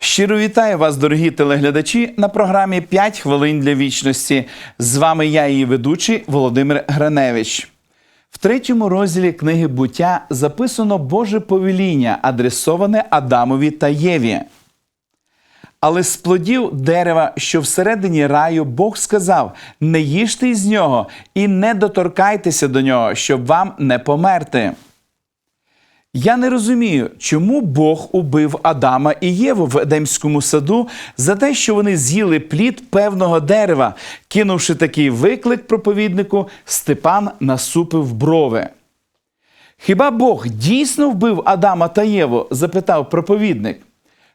Щиро вітаю вас, дорогі телеглядачі, на програмі «5 хвилин для вічності. З вами я, її ведучий Володимир Граневич. В третьому розділі книги буття записано Боже повеління, адресоване Адамові та Єві. Але з плодів дерева, що всередині раю, Бог сказав: не їжте із нього і не доторкайтеся до нього, щоб вам не померти. Я не розумію, чому Бог убив Адама і Єву в Едемському саду за те, що вони з'їли плід певного дерева. Кинувши такий виклик проповіднику, Степан насупив брови. Хіба Бог дійсно вбив Адама та Єву? запитав проповідник.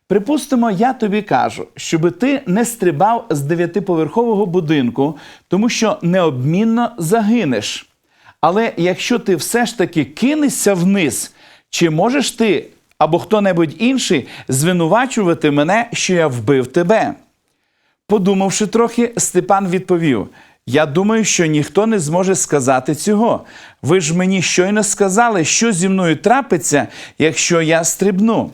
Припустимо, я тобі кажу, щоби ти не стрибав з дев'ятиповерхового будинку, тому що необмінно загинеш. Але якщо ти все ж таки кинешся вниз, чи можеш ти або хто-небудь інший звинувачувати мене, що я вбив тебе? Подумавши трохи, Степан відповів: Я думаю, що ніхто не зможе сказати цього. Ви ж мені щойно сказали, що зі мною трапиться, якщо я стрибну.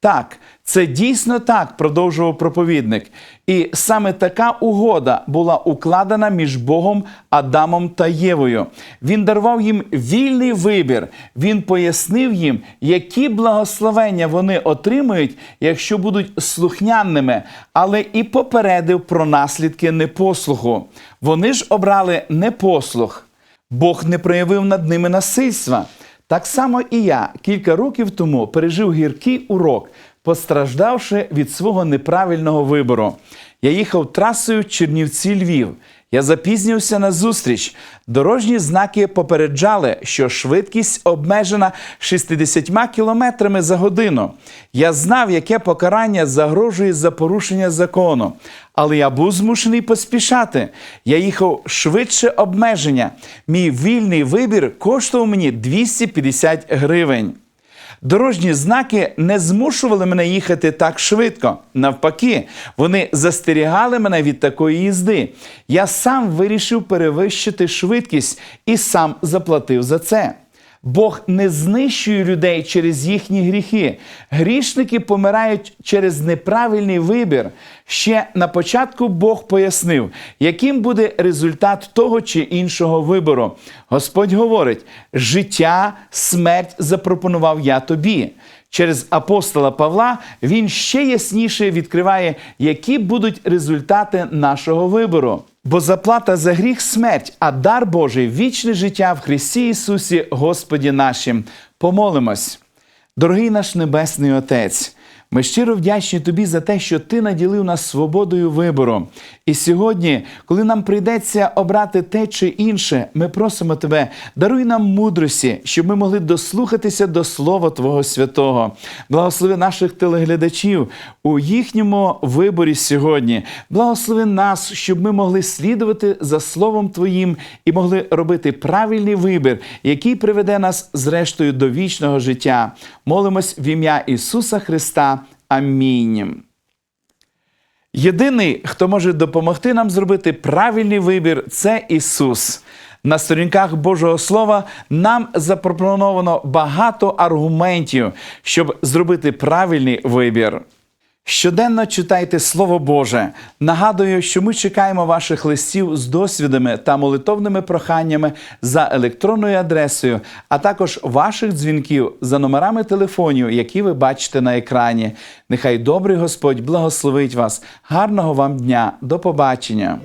Так, це дійсно так, продовжував проповідник. І саме така угода була укладена між Богом, Адамом та Євою. Він дарував їм вільний вибір. Він пояснив їм, які благословення вони отримують, якщо будуть слухняними, але і попередив про наслідки непослуху. Вони ж обрали непослух. Бог не проявив над ними насильства. Так само і я кілька років тому пережив гіркий урок, постраждавши від свого неправильного вибору. Я їхав трасою Чернівці Львів. Я запізнився на зустріч. Дорожні знаки попереджали, що швидкість обмежена 60 км за годину. Я знав, яке покарання загрожує за порушення закону. Але я був змушений поспішати. Я їхав швидше обмеження. Мій вільний вибір коштував мені 250 гривень. Дорожні знаки не змушували мене їхати так швидко. Навпаки, вони застерігали мене від такої їзди. Я сам вирішив перевищити швидкість і сам заплатив за це. Бог не знищує людей через їхні гріхи. Грішники помирають через неправильний вибір. Ще на початку Бог пояснив, яким буде результат того чи іншого вибору. Господь говорить: життя, смерть запропонував я тобі. Через апостола Павла він ще ясніше відкриває, які будуть результати нашого вибору. Бо заплата за гріх смерть, а дар Божий вічне життя в Христі Ісусі, Господі нашим. Помолимось. Дорогий наш Небесний Отець. Ми щиро вдячні тобі за те, що ти наділив нас свободою вибору. І сьогодні, коли нам прийдеться обрати те чи інше, ми просимо тебе, даруй нам мудрості, щоб ми могли дослухатися до Слова Твого Святого. Благослови наших телеглядачів у їхньому виборі сьогодні. Благослови нас, щоб ми могли слідувати за Словом Твоїм і могли робити правильний вибір, який приведе нас зрештою до вічного життя. Молимось в ім'я Ісуса Христа. Амінь. Єдиний, хто може допомогти нам зробити правильний вибір, це Ісус. На сторінках Божого Слова нам запропоновано багато аргументів, щоб зробити правильний вибір. Щоденно читайте Слово Боже. Нагадую, що ми чекаємо ваших листів з досвідами та молитовними проханнями за електронною адресою, а також ваших дзвінків за номерами телефонів, які ви бачите на екрані. Нехай добрий Господь благословить вас. Гарного вам дня. До побачення!